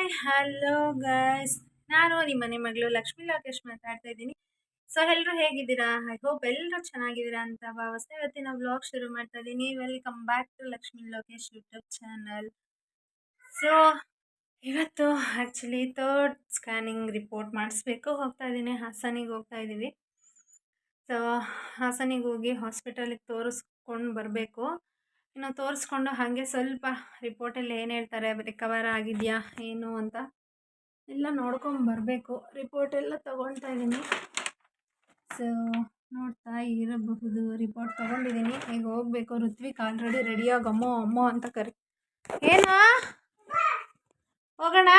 Hi, hello guys. ನಾನು ನಿಮ್ಮ ಮನೆ ಮಗಳು ಲಕ್ಷ್ಮೀ ಲೋಕೇಶ್ ಮಾತಾಡ್ತಾ ಇದ್ದೀನಿ. ಸೊ ಎಲ್ಲರೂ ಹೇಗಿದ್ದೀರಾ? ಐ ಹೋಪ್ ಎಲ್ಲರೂ ಚೆನ್ನಾಗಿದ್ದೀರಾ ಅಂತ ಭಾವಿಸ್ತಾ ಇವತ್ತಿನ ವ್ಲಾಗ್ ಶುರು ಮಾಡ್ತಾ ಇದ್ದೀನಿ. Welcome back to Lakshmi Lokesh YouTube channel so ಇವತ್ತು ಆ್ಯಕ್ಚುಲಿ ಥರ್ಡ್ ಸ್ಕ್ಯಾನಿಂಗ್ ರಿಪೋರ್ಟ್ ಮಾಡಿಸ್ಬೇಕು. ಹೋಗ್ತಾ ಇದ್ದೀನಿ. ಹಾಸನಿಗೆ ಹೋಗ್ತಾ ಇದ್ದೀವಿ. ಸೊ ಹಾಸನಿಗೆ ಹೋಗಿ ಹಾಸ್ಪಿಟಲಿಗೆ ತೋರಿಸ್ಕೊಂಡು ಬರಬೇಕು. ಇನ್ನು ತೋರಿಸ್ಕೊಂಡು ಹಾಗೆ ಸ್ವಲ್ಪ ರಿಪೋರ್ಟಲ್ಲಿ ಏನು ಹೇಳ್ತಾರೆ ರಿಕವರ್ ಆಗಿದೆಯಾ, ಏನು ಅಂತ ಎಲ್ಲ ನೋಡ್ಕೊಂಡು ಬರಬೇಕು. ರಿಪೋರ್ಟ್ ಎಲ್ಲ ತೊಗೊಳ್ತಾ ಇದ್ದೀನಿ ಸೊ ನೋಡ್ತಾ ಇರಬಹುದು. ರಿಪೋರ್ಟ್ ತೊಗೊಂಡಿದ್ದೀನಿ ಈಗ ಹೋಗಬೇಕು. ಋತ್ವಿಕ್ ಆಲ್ರೆಡಿ ರೆಡಿಯಾಗಿ ಅಮ್ಮೋ ಅಮ್ಮೋ ಅಂತ ಕರಿ. ಏನು? ಹೋಗೋಣ?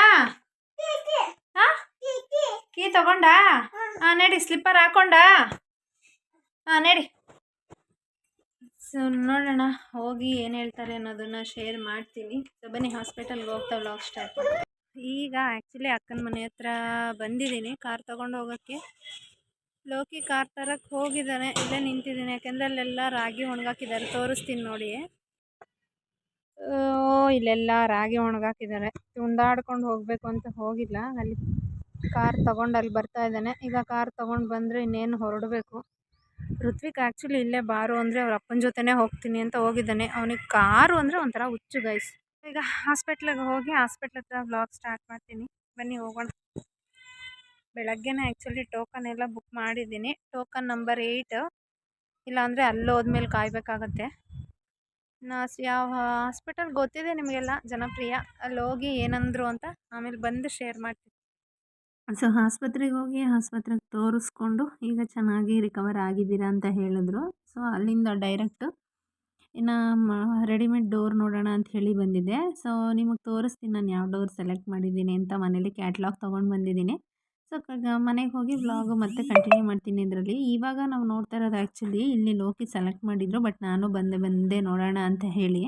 ಹಾಂ? ಕೀ ತಗೊಂಡಾ? ಹಾಂ, ನಡಿ. ಸ್ಲಿಪ್ಪರ್ ಹಾಕೊಂಡಾ? ಹಾಂ, ನಡಿ. ಸೊ ನೋಡೋಣ, ಹೋಗಿ ಏನು ಹೇಳ್ತಾರೆ ಅನ್ನೋದನ್ನು ಶೇರ್ ಮಾಡ್ತೀನಿ. ಸೊ ಬನ್ನಿ ಹಾಸ್ಪಿಟಲ್ಗೆ ಹೋಗ್ತಾ ವ್ಲಾಗ್ ಸ್ಟಾರ್ಟ್ ಈಗ ಆ್ಯಕ್ಚುಲಿ ಅಕ್ಕನ ಮನೆ ಹತ್ರ ಬಂದಿದ್ದೀನಿ ಕಾರ್ ತೊಗೊಂಡು ಹೋಗೋಕ್ಕೆ. ಲೋಕಿ ಕಾರ್ ತರಕ್ಕೆ ಹೋಗಿದ್ದಾನೆ, ಇಲ್ಲೇ ನಿಂತಿದ್ದೀನಿ, ಯಾಕೆಂದರೆ ಅಲ್ಲೆಲ್ಲ ರಾಗಿ ಒಣಗಾಕಿದ್ದಾರೆ. ತೋರಿಸ್ತೀನಿ ನೋಡಿ. ಓ ಇಲ್ಲೆಲ್ಲ ರಾಗಿ ಒಣಗಾಕಿದ್ದಾರೆ. ತುಂಡಾಡ್ಕೊಂಡು ಹೋಗಬೇಕು ಅಂತ ಹೋಗಿಲ್ಲ. ಅಲ್ಲಿ ಕಾರ್ ತೊಗೊಂಡು ಅಲ್ಲಿ ಬರ್ತಾ ಇದ್ದಾನೆ. ಈಗ ಕಾರ್ ತೊಗೊಂಡು ಬಂದರೆ ಇನ್ನೇನು ಹೊರಡಬೇಕು? ಋತ್ವಿಕ್ ಆ್ಯಕ್ಚುಲಿ ಇಲ್ಲೇ ಬಾರು ಅಂದರೆ ಅವ್ರ ಅಪ್ಪನ ಜೊತೆನೇ ಹೋಗ್ತೀನಿ ಅಂತ ಹೋಗಿದ್ದಾನೆ. ಅವನಿಗೆ ಕಾರು ಅಂದರೆ ಒಂಥರ ಹುಚ್ಚು ಗೈಸ್ ಈಗ ಹಾಸ್ಪಿಟ್ಲಿಗೆ ಹೋಗಿ ಹಾಸ್ಪಿಟ್ಲ್ ಹತ್ರ ಬ್ಲಾಗ್ ಸ್ಟಾರ್ಟ್ ಮಾಡ್ತೀನಿ. ಬನ್ನಿ ಹೋಗೋಣ. ಬೆಳಗ್ಗೆನೇ ಆ್ಯಕ್ಚುಲಿ ಟೋಕನ್ ಎಲ್ಲ ಬುಕ್ ಮಾಡಿದ್ದೀನಿ. ಟೋಕನ್ ನಂಬರ್ ಏಯ್ಟ್ ಇಲ್ಲಾಂದರೆ ಅಲ್ಲಿ ಹೋದ್ಮೇಲೆ ಕಾಯಬೇಕಾಗತ್ತೆ. ನಾಸ್ ಯಾವ ಹಾಸ್ಪಿಟಲ್ ಗೊತ್ತಿದೆ ನಿಮಗೆಲ್ಲ? ಜನಪ್ರಿಯ. ಅಲ್ಲಿ ಹೋಗಿ ಏನಂದ್ರು ಅಂತ ಆಮೇಲೆ ಬಂದು ಶೇರ್ ಮಾಡ್ತೀನಿ. ಸೊ, ಆಸ್ಪತ್ರೆಗೆ ಹೋಗಿ ಆಸ್ಪತ್ರೆಗೆ ತೋರಿಸ್ಕೊಂಡು ಈಗ ಚೆನ್ನಾಗಿ ರಿಕವರ್ ಆಗಿದ್ದೀರಾ ಅಂತ ಹೇಳಿದ್ರು. ಸೊ, ಅಲ್ಲಿಂದ ಡೈರೆಕ್ಟ್ ಇನ್ನು ರೆಡಿಮೇಡ್ ಡೋರ್ ನೋಡೋಣ ಅಂತ ಹೇಳಿ ಬಂದಿದ್ದೆ. ಸೊ, ನಿಮಗೆ ತೋರಿಸ್ತೀನಿ ನಾನು ಯಾವ ಡೋರ್ ಸೆಲೆಕ್ಟ್ ಮಾಡಿದ್ದೀನಿ ಅಂತ ಮನೇಲಿ ಕ್ಯಾಟ್ಲಾಗ್ ತೊಗೊಂಡು ಬಂದಿದ್ದೀನಿ. ಸೊ ಮನೆಗೆ ಹೋಗಿ ವ್ಲಾಗು ಮತ್ತೆ ಕಂಟಿನ್ಯೂ ಮಾಡ್ತೀನಿ ಇದರಲ್ಲಿ. ಇವಾಗ ನಾವು ನೋಡ್ತಾ ಇರೋದು ಆ್ಯಕ್ಚುಲಿ ಇಲ್ಲಿ ಲೋಕಿ ಸೆಲೆಕ್ಟ್ ಮಾಡಿದ್ರು, ಬಟ್ ನಾನು ಬಂದೆ ಬಂದೆ ನೋಡೋಣ ಅಂತ ಹೇಳಿ.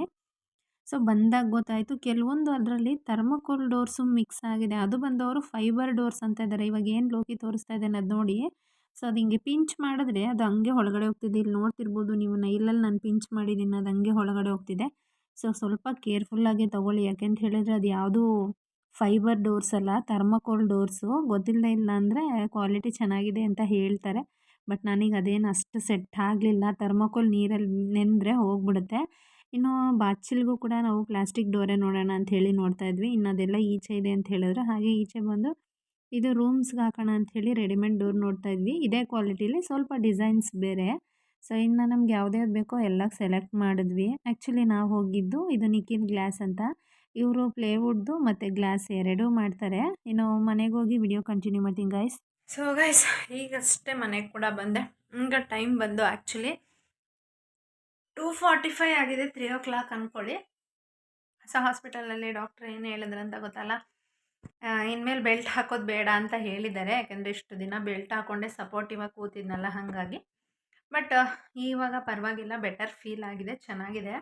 ಸೊ, ಬಂದಾಗ ಗೊತ್ತಾಯಿತು ಕೆಲವೊಂದು ಅದರಲ್ಲಿ ಥರ್ಮಕೋಲ್ ಡೋರ್ಸು ಮಿಕ್ಸ್ ಆಗಿದೆ. ಅದು ಬಂದವರು ಫೈಬರ್ ಡೋರ್ಸ್ ಅಂತ ಇದ್ದಾರೆ. ಇವಾಗ ಏನು ಲೋಕಿ ತೋರಿಸ್ತಾ ಇದ್ದಾನೆ ಅದು ನೋಡಿ. ಸೊ, ಅದು ಹಿಂಗೆ ಪಿಂಚ್ ಮಾಡಿದ್ರೆ ಅದು ಹಂಗೆ ಒಳಗಡೆ ಹೋಗ್ತಿದೆ. ಇಲ್ಲಿ ನೋಡ್ತಿರ್ಬೋದು ನೀವು ನೈಲಲ್ಲಿ ನಾನು ಪಿಂಚ್ ಮಾಡಿದ್ದೀನಿ, ಅದು ಹಂಗೆ ಒಳಗಡೆ ಹೋಗ್ತಿದೆ. ಸೊ, ಸ್ವಲ್ಪ ಕೇರ್ಫುಲ್ಲಾಗಿ ತೊಗೊಳ್ಳಿ. ಯಾಕೆಂತ ಹೇಳಿದರೆ ಅದು ಯಾವುದು ಫೈಬರ್ ಡೋರ್ಸ್ ಅಲ್ಲ, ಥರ್ಮಕೋಲ್ ಡೋರ್ಸು. ಗೊತ್ತಿಲ್ಲದೆ ಇಲ್ಲ ಅಂದರೆ ಕ್ವಾಲಿಟಿ ಚೆನ್ನಾಗಿದೆ ಅಂತ ಹೇಳ್ತಾರೆ. ಬಟ್ ನನಗೆ ಅದೇನು ಅಷ್ಟು ಸೆಟ್ ಆಗಲಿಲ್ಲ. ಥರ್ಮಕೋಲ್ ನೀರಲ್ಲಿ ನೆಂದರೆ ಹೋಗ್ಬಿಡುತ್ತೆ. ಇನ್ನು ಬಾಚಿಲ್ಗೂ ಕೂಡ ನಾವು ಪ್ಲಾಸ್ಟಿಕ್ ಡೋರೇ ನೋಡೋಣ ಅಂತ ಹೇಳಿ ನೋಡ್ತಾ ಇದ್ವಿ. ಇನ್ನು ಅದೆಲ್ಲ ಈಚೆ ಇದೆ ಅಂತ ಹೇಳಿದ್ರು. ಹಾಗೆ ಈಚೆ ಬಂದು ಇದು ರೂಮ್ಸ್ಗೆ ಹಾಕೋಣ ಅಂಥೇಳಿ ರೆಡಿಮೇಡ್ ಡೋರ್ ನೋಡ್ತಾ ಇದ್ವಿ. ಇದೇ ಕ್ವಾಲಿಟಿಲಿ ಸ್ವಲ್ಪ ಡಿಸೈನ್ಸ್ ಬೇರೆ. ಸೊ ಇನ್ನು ನಮ್ಗೆ ಯಾವ್ದ್ಯಾವ್ದು ಬೇಕೋ ಎಲ್ಲ ಸೆಲೆಕ್ಟ್ ಮಾಡಿದ್ವಿ. ಆ್ಯಕ್ಚುಲಿ ನಾವು ಹೋಗಿದ್ದು ಇದು ನಿಕ್ಕಿನ ಗ್ಲಾಸ್ ಅಂತ. ಇವರು ಪ್ಲೇವುಡ್ದು ಮತ್ತು ಗ್ಲಾಸ್ ಎರಡೂ ಮಾಡ್ತಾರೆ. ಇನ್ನು ಮನೆಗೆ ಹೋಗಿ ವಿಡಿಯೋ ಕಂಟಿನ್ಯೂ ಮಾಡ್ತೀನಿ ಗಾಯ್ಸ್ ಸೊ ಗೈಸ್ ಈಗಷ್ಟೇ ಮನೆಗೆ ಕೂಡ ಬಂದೆ. ಈಗ ಟೈಮ್ ಬಂದು ಆ್ಯಕ್ಚುಲಿ ಟೂ ಫಾರ್ಟಿ ಫೈವ್ ಆಗಿದೆ ತ್ರೀ ಓ ಕ್ಲಾಕ್ ಅಂದ್ಕೊಳ್ಳಿ ಸೊ ಹಾಸ್ಪಿಟಲಲ್ಲಿ ಡಾಕ್ಟ್ರ್ ಏನು ಹೇಳಿದ್ರು ಅಂತ ಗೊತ್ತಲ್ಲ? ಇನ್ಮೇಲೆ ಬೆಲ್ಟ್ ಹಾಕೋದು ಬೇಡ ಅಂತ ಹೇಳಿದ್ದಾರೆ. ಯಾಕೆಂದರೆ ಇಷ್ಟು ದಿನ ಬೆಲ್ಟ್ ಹಾಕ್ಕೊಂಡೆ ಸಪೋರ್ಟಿವಾಗಿ ಕೂತಿದ್ನಲ್ಲ ಹಾಗಾಗಿ. ಬಟ್ ಇವಾಗ ಪರವಾಗಿಲ್ಲ ಬೆಟರ್ ಫೀಲ್ ಆಗಿದೆ, ಚೆನ್ನಾಗಿದೆ.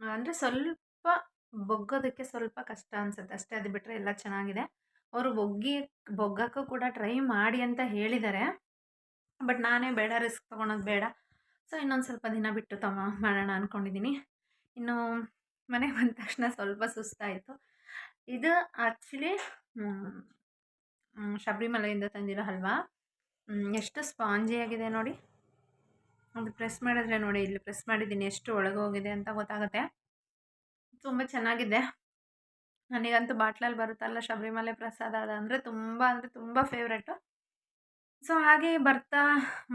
ಅಂದರೆ ಸ್ವಲ್ಪ ಬೊಗ್ಗೋದಕ್ಕೆ ಸ್ವಲ್ಪ ಕಷ್ಟ ಅನಿಸುತ್ತೆ. ಅಷ್ಟೇ ಅದು ಬಿಟ್ಟರೆ ಎಲ್ಲ ಚೆನ್ನಾಗಿದೆ. ಅವರು ಬೊಗ್ಗಿ, ಬೊಗ್ಗಕ್ಕೂ ಕೂಡ ಟ್ರೈ ಮಾಡಿ ಅಂತ ಹೇಳಿದ್ದಾರೆ. ಬಟ್ ನಾನೇ ಬೇಡ ರಿಸ್ಕ್ ತೊಗೊಳೋದು ಬೇಡ. ಸೊ, ಇನ್ನೊಂದು ಸ್ವಲ್ಪ ದಿನ ಬಿಟ್ಟು ತಮ್ಮ ಮಾಡೋಣ ಅಂದ್ಕೊಂಡಿದ್ದೀನಿ ಇನ್ನು ಮನೆಗೆ ಬಂದ ತಕ್ಷಣ ಸ್ವಲ್ಪ ಸುಸ್ತಾಯಿತು. ಇದು ಆ್ಯಕ್ಚುಲಿ ಶಬರಿಮಲೆಯಿಂದ ತಂದಿರೋ ಹಲ್ವಾ. ಎಷ್ಟು ಸ್ಪಾಂಜಿ ಆಗಿದೆ ನೋಡಿ. ಅದು ಪ್ರೆಸ್ ಮಾಡಿದ್ರೆ ನೋಡಿ, ಇಲ್ಲಿ ಪ್ರೆಸ್ ಮಾಡಿದ್ದೀನಿ ಎಷ್ಟು ಒಳಗೆ ಹೋಗಿದೆ ಅಂತ ಗೊತ್ತಾಗುತ್ತೆ. ತುಂಬ ಚೆನ್ನಾಗಿದೆ. ನನಗಂತೂ ಬಾಟ್ಲಲ್ಲಿ ಬರುತ್ತಲ್ಲ ಶಬರಿಮಲೆ ಪ್ರಸಾದ ಅದು ಅಂದರೆ ತುಂಬ ಅಂದರೆ ತುಂಬ ಫೇವ್ರೇಟು ಸೊ, ಹಾಗೆ ಬರ್ತಾ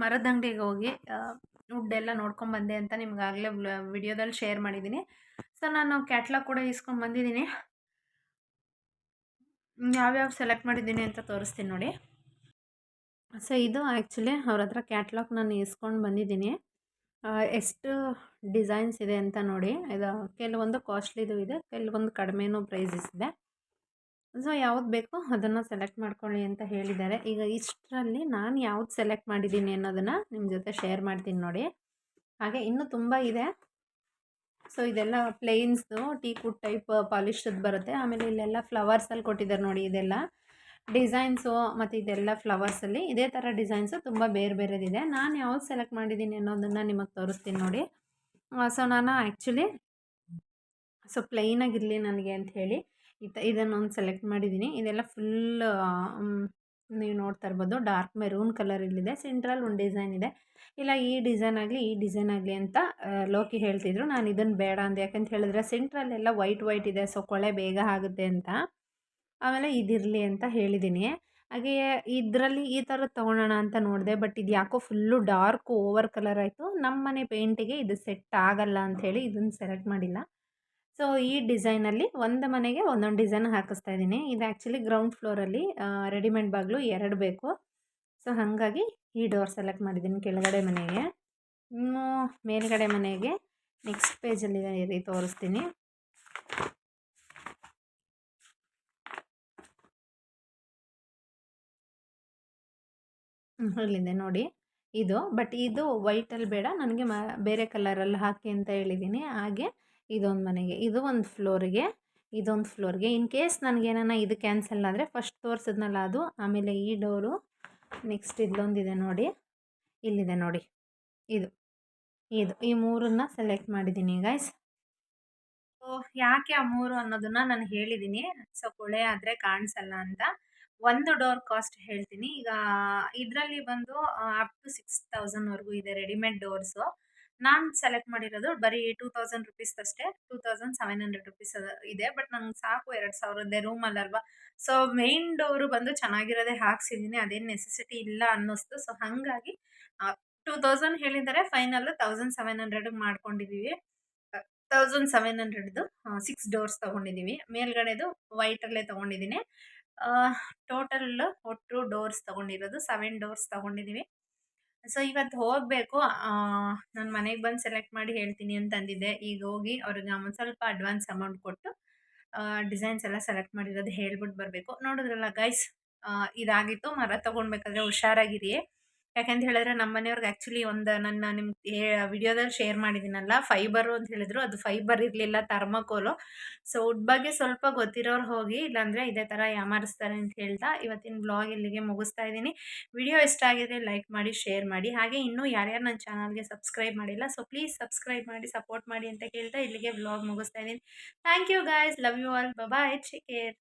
ಮರದ ಅಂಗಡಿಗೆ ಹೋಗಿ ವುಡ್ ಎಲ್ಲ ನೋಡ್ಕೊಂಬಂದೆ ಅಂತ ನಿಮ್ಗಾಗಲೇ ವಿಡಿಯೋದಲ್ಲಿ ಶೇರ್ ಮಾಡಿದ್ದೀನಿ ಸೊ, ನಾನು ಕ್ಯಾಟ್ಲಾಗ್ ಕೂಡ ಇಸ್ಕೊಂಡು ಬಂದಿದ್ದೀನಿ ಯಾವ್ಯಾವ ಸೆಲೆಕ್ಟ್ ಮಾಡಿದ್ದೀನಿ ಅಂತ ತೋರಿಸ್ತೀನಿ ನೋಡಿ. ಸೊ, ಇದು ಆ್ಯಕ್ಚುಲಿ ಅವ್ರ ಹತ್ರ ಕ್ಯಾಟ್ಲಾಗ್ ನಾನು ಇಸ್ಕೊಂಡು ಬಂದಿದ್ದೀನಿ ಎಷ್ಟು ಡಿಸೈನ್ಸ್ ಇದೆ ಅಂತ ನೋಡಿ. ಇದು, ಕೆಲವೊಂದು ಕಾಸ್ಟ್ಲಿದು ಇದೆ, ಕೆಲವೊಂದು ಕಡಿಮೆನೂ ಪ್ರೈಸಸ್ ಇದೆ. ಸೊ, ಯಾವ್ದು ಬೇಕೋ ಅದನ್ನು ಸೆಲೆಕ್ಟ್ ಮಾಡ್ಕೊಳ್ಳಿ ಅಂತ ಹೇಳಿದ್ದಾರೆ. ಈಗ ಇಷ್ಟರಲ್ಲಿ ನಾನು ಯಾವ್ದು ಸೆಲೆಕ್ಟ್ ಮಾಡಿದ್ದೀನಿ ಅನ್ನೋದನ್ನು ನಿಮ್ಮ ಜೊತೆ ಶೇರ್ ಮಾಡ್ತೀನಿ ನೋಡಿ. ಹಾಗೆ ಇನ್ನೂ ತುಂಬ ಇದೆ. ಸೊ, ಇದೆಲ್ಲ ಪ್ಲೇನ್ಸ್ದು ಟೀ ಕುಡ್ ಟೈಪ್ ಪಾಲಿಶ್ದು ಬರುತ್ತೆ. ಆಮೇಲೆ ಇಲ್ಲೆಲ್ಲ ಫ್ಲವರ್ಸಲ್ಲಿ ಕೊಟ್ಟಿದ್ದಾರೆ ನೋಡಿ ಇದೆಲ್ಲ. ಡಿಸೈನ್ಸು ಮತ್ತು ಇದೆಲ್ಲ ಫ್ಲವರ್ಸಲ್ಲಿ ಇದೇ ಥರ ಡಿಸೈನ್ಸು ತುಂಬ ಬೇರೆ ಬೇರೆದಿದೆ. ನಾನು ಯಾವ್ದು ಸೆಲೆಕ್ಟ್ ಮಾಡಿದ್ದೀನಿ ಅನ್ನೋದನ್ನು ನಿಮಗೆ ತೋರಿಸ್ತೀನಿ ನೋಡಿ. ಸೊ, ನಾನು ಆ್ಯಕ್ಚುಲಿ ಸೊ ಪ್ಲೈನಾಗಿರಲಿ ನನಗೆ ಅಂತ ಹೇಳಿ ತ ಇದನ್ನೊಂದು ಸೆಲೆಕ್ಟ್ ಮಾಡಿದ್ದೀನಿ ಇದೆಲ್ಲ ಫುಲ್ ನೀವು ನೋಡ್ತಾ ಇರ್ಬೋದು. ಡಾರ್ಕ್ ಮೆರೂನ್ ಕಲರಲ್ಲಿದೆ ಸೆಂಟ್ರಲ್ ಒಂದು ಡಿಸೈನ್ ಇದೆ. ಇಲ್ಲ, ಈ ಡಿಸೈನ್ ಆಗಲಿ, ಈ ಡಿಸೈನ್ ಆಗಲಿ ಅಂತ ಲೋಕಿ ಹೇಳ್ತಿದ್ರು. ನಾನು ಇದನ್ನು ಬೇಡ ಅಂದೆ ಯಾಕಂತ ಹೇಳಿದ್ರೆ ಸೆಂಟ್ರಲ್ಲೆಲ್ಲ ವೈಟ್ ವೈಟ್ ಇದೆ, ಸೊ ಕೊಳೆ ಬೇಗ ಆಗುತ್ತೆ ಅಂತ. ಆಮೇಲೆ ಇದಿರಲಿ ಅಂತ ಹೇಳಿದ್ದೀನಿ ಹಾಗೆಯೇ ಇದರಲ್ಲಿ ಈ ಥರ ತೊಗೊಳೋಣ ಅಂತ ನೋಡಿದೆ, ಬಟ್ ಇದು ಯಾಕೋ ಫುಲ್ಲು ಡಾರ್ಕ್ ಓವರ್ ಕಲರ್ ಆಯಿತು. ನಮ್ಮ ಮನೆ ಪೇಂಟಿಗೆ ಇದು ಸೆಟ್ ಆಗಲ್ಲ ಅಂಥೇಳಿ ಇದನ್ನು ಸೆಲೆಕ್ಟ್ ಮಾಡಿಲ್ಲ. ಸೊ, ಈ ಡಿಸೈನಲ್ಲಿ ಒಂದು ಮನೆಗೆ ಒಂದೊಂದು ಡಿಸೈನ್ ಹಾಕಿಸ್ತಾ ಇದ್ದೀನಿ. ಇದು ಆ್ಯಕ್ಚುಲಿ ಗ್ರೌಂಡ್ ಫ್ಲೋರಲ್ಲಿ ರೆಡಿಮೇಡ್ ಬಾಗಿಲು ಎರಡು ಬೇಕು. ಸೊ, ಹಾಗಾಗಿ ಈ ಡೋರ್ ಸೆಲೆಕ್ಟ್ ಮಾಡಿದ್ದೀನಿ ಕೆಳಗಡೆ ಮನೆಗೆ. ಇನ್ನು ಮೇಲ್ಗಡೆ ಮನೆಗೆ ನೆಕ್ಸ್ಟ್ ಪೇಜಲ್ಲಿ ತೋರಿಸ್ತೀನಿ. ಇಲ್ಲಿದೆ ನೋಡಿ. ಇದು, ಬಟ್ ಇದು ವೈಟಲ್ಲಿ ಬೇಡ. ನನಗೆ ಮ, ಬೇರೆ ಕಲರಲ್ಲಿ ಹಾಕಿ ಅಂತ ಹೇಳಿದ್ದೀನಿ. ಹಾಗೆ ಇದೊಂದು ಮನೆಗೆ, ಇದು ಒಂದು ಫ್ಲೋರಿಗೆ ಇದೊಂದು ಫ್ಲೋರ್ಗೆ ಇನ್ ಕೇಸ್ ನನಗೇನ ಇದು ಕ್ಯಾನ್ಸಲ್ ಆದರೆ ಫಸ್ಟ್ ತೋರಿಸಿದ್ನಲ್ಲ ಅದು, ಆಮೇಲೆ ಈ ಡೋರು ನೆಕ್ಸ್ಟ್ ಇಲ್ಲೊಂದಿದೆ ನೋಡಿ, ಇಲ್ಲಿದೆ ನೋಡಿ. ಇದು ಇದು, ಈ ಮೂರನ್ನ ಸೆಲೆಕ್ಟ್ ಮಾಡಿದ್ದೀನಿ ಗೈಸ್ ಸೊ ಯಾಕೆ ಆ ಮೂರು ಅನ್ನೋದನ್ನ ನಾನು ಹೇಳಿದ್ದೀನಿ ಸೊ ಕೊಳೆ ಆದರೆ ಕಾಣಿಸಲ್ಲ ಅಂತ. ಒಂದು ಡೋರ್ ಕಾಸ್ಟ್ ಹೇಳ್ತೀನಿ. ಈಗ ಇದರಲ್ಲಿ ಬಂದು ಅಪ್ ಟು ಸಿಕ್ಸ್ ತೌಸಂಡ್ವರೆಗೂ ಇದೆ ರೆಡಿಮೇಡ್ ಡೋರ್ಸು ನಾನು ಸೆಲೆಕ್ಟ್ ಮಾಡಿರೋದು ಬರೀ ಟೂ ತೌಸಂಡ್ ರುಪೀಸ್ ಅಷ್ಟೇ two thousand seven hundred rupees ಇದೆ. ಬಟ್ ನಂಗೆ ಸಾಕು ಎರಡು ಸಾವಿರದ್ದೇ ರೂಮಲ್ಲಲ್ವಾ ಸೊ ಮೇನ್ ಡೋರು ಬಂದು ಚೆನ್ನಾಗಿರೋದೇ ಹಾಕ್ಸಿದ್ದೀನಿ ಅದೇನು ನೆಸೆಸಿಟಿ ಇಲ್ಲ ಅನ್ನಿಸ್ತು. ಸೊ ಹಾಗಾಗಿ ಟೂ ತೌಸಂಡ್ ಹೇಳಿದರೆ ಫೈನಲ್ ತೌಸಂಡ್ ಸೆವೆನ್ ಹಂಡ್ರೆಡ್ ಮಾಡ್ಕೊಂಡಿದ್ದೀವಿ ತೌಸಂಡ್ ಸೆವೆನ್ ಹಂಡ್ರೆಡ್ದು ಸಿಕ್ಸ್ ಡೋರ್ಸ್ ತೊಗೊಂಡಿದ್ದೀವಿ ಮೇಲ್ಗಡೆದು ವೈಟಲ್ಲೇ ತೊಗೊಂಡಿದ್ದೀನಿ ಟೋಟಲ್ ಒಟ್ಟು ಡೋರ್ಸ್ ತೊಗೊಂಡಿರೋದು ಸೆವೆನ್ ಡೋರ್ಸ್ ತೊಗೊಂಡಿದ್ದೀವಿ ಸೊ, ಇವತ್ತು ಹೋಗಬೇಕು. ನಾನು ಮನೆಗೆ ಬಂದು ಸೆಲೆಕ್ಟ್ ಮಾಡಿ ಹೇಳ್ತೀನಿ ಅಂತ ಅಂದಿದ್ದೆ. ಈಗ ಹೋಗಿ ಅವ್ರಿಗೆ ಒಂದು ಸ್ವಲ್ಪ ಅಡ್ವಾನ್ಸ್ ಅಮೌಂಟ್ ಕೊಟ್ಟು ಡಿಸೈನ್ಸ್ ಎಲ್ಲ ಸೆಲೆಕ್ಟ್ ಮಾಡಿರೋದು ಹೇಳ್ಬಿಟ್ಟು ಬರಬೇಕು. ನೋಡಿದ್ರಲ್ಲ ಗೈಸ್ ಇದಾಗಿತ್ತು. ಮರ ತೊಗೊಳ್ಬೇಕಾದ್ರೆ ಹುಷಾರಾಗಿರಿ. ಯಾಕೆಂತ ಹೇಳಿದ್ರೆ ನಮ್ಮ ಮನೆಯವ್ರಿಗೆ ಆ್ಯಕ್ಚುಲಿ ಒಂದು ನನ್ನ ನಿಮ್ಗೆ ವಿಡಿಯೋದಲ್ಲಿ ಶೇರ್ ಮಾಡಿದ್ದೀನಲ್ಲ ಫೈಬರು ಅಂತ ಹೇಳಿದ್ರು. ಅದು ಫೈಬರ್ ಇರಲಿಲ್ಲ ಥರ್ಮಕೋಲು ಸೊ ಉಡ್ ಬಗ್ಗೆ ಸ್ವಲ್ಪ ಗೊತ್ತಿರೋರು ಹೋಗಿ, ಇಲ್ಲಾಂದರೆ ಇದೇ ಥರ ಯಾಮಾರಿಸ್ತಾರೆ ಅಂತ ಹೇಳ್ತಾ ಇವತ್ತಿನ ಬ್ಲಾಗ್ ಇಲ್ಲಿಗೆ ಮುಗಿಸ್ತಾ ಇದ್ದೀನಿ. ವಿಡಿಯೋ ಇಷ್ಟ ಆಗಿದ್ರೆ ಲೈಕ್ ಮಾಡಿ ಶೇರ್ ಮಾಡಿ. ಹಾಗೆ ಇನ್ನೂ ಯಾರ್ಯಾರು ನನ್ನ ಚಾನಲ್ಗೆ ಸಬ್ಸ್ಕ್ರೈಬ್ ಮಾಡಿಲ್ಲ ಸೊ ಪ್ಲೀಸ್ ಸಬ್ಸ್ಕ್ರೈಬ್ ಮಾಡಿ ಸಪೋರ್ಟ್ ಮಾಡಿ ಅಂತ ಕೇಳ್ತಾ ಇಲ್ಲಿಗೆ ಬ್ಲಾಗ್ ಮುಗಿಸ್ತಾ ಇದ್ದೀನಿ. Thank you guys love you all bye take care